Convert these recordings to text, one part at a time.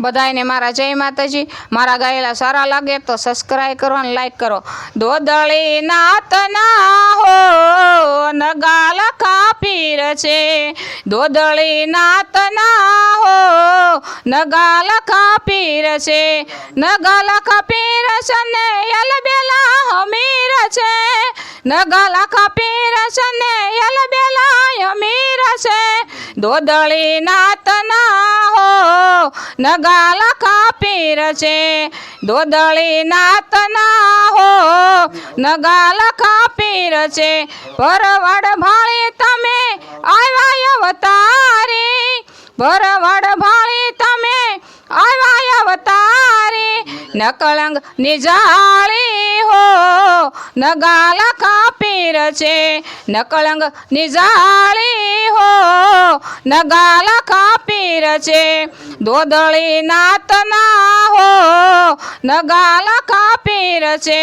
બધાને મારા જય માતાજી. મારા ગાયેલા સારા લાગે તો સબસ્ક્રાઈબ કરો અને લાઈક કરો. દોદળી નાતના હો નગાલ કાપીર છે. દોદળી નાતના હો નગાલ કાપીર છે. નગાલ કાપીર છે ને યલબેલા હમીર છે. નગાલ કાપીર છે ને છે દોદળી નાતના હો, નગાલ કાપીર છે દોદળી નાતના હો, નગાલ કાપીર છે પરવડ ભાળી તમે આવ્યા અવતારી. પરવડ ભાળી તમે આવ્યા અવતારી. નકળંગ નિજાળી હો, નગાલ કાપીર છે નકળંગ નિજાળી નગાલ કાપીર છે. દોદળી નાતના હો, નગાલ કાપીર છે.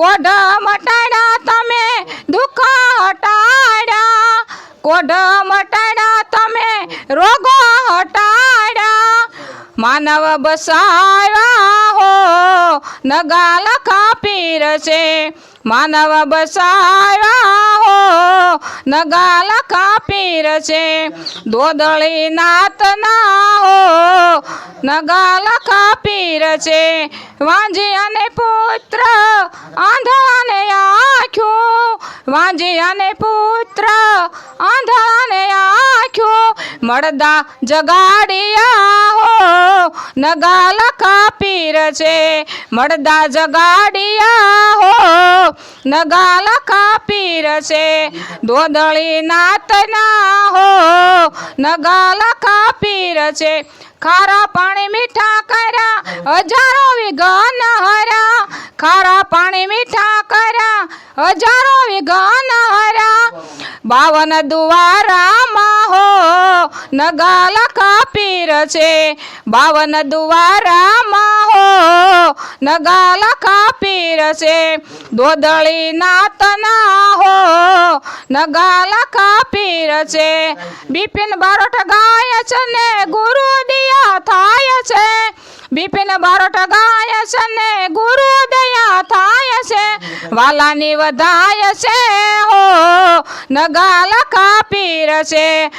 કોઢ મટાડા તમે દુઃખ હટાડ્યા. કોઢ મટાડા તમે રોગો માનવ બસાવ્યા હો નગાલ કાપીર છે. માનવ બસાવ્યા હો નગાલ કાપીર છે. દોદળી નાતના હો નગાલ કાપીર છે. વાંજી અને પુત્ર આંધાને આખ્યું. વાંજી અને પુત્ર આંધાને આખ્યું મળદા જગાડિયા હો, નગાલ કાપીર છે. મળદા જગાડિયા હો, નગાલ કાપીર છે. દોદળી નાતના હો, નગાલ કાપીર છે. ખારા પાણી મીઠા કર્યા, હજારો વિઘન હરા ખારા પાણી મીઠા કર્યા, હજારો વિઘન હરા બાવન દુવારામાં નગાલ કાપીર છે. બાવન દુવારામાં હો નગાલ કાપીર છે. દોદળી નાતના હો નગાલ કાપીર છે. બિપિન બારોટ ગાય છે ને ગુરુ દિયા થાય છે. બિપિન બારોટ ગાય છે ને ગુરુ દયા થાય છે. વાલાની વધાય છે હો નગાલ કાપીર છે.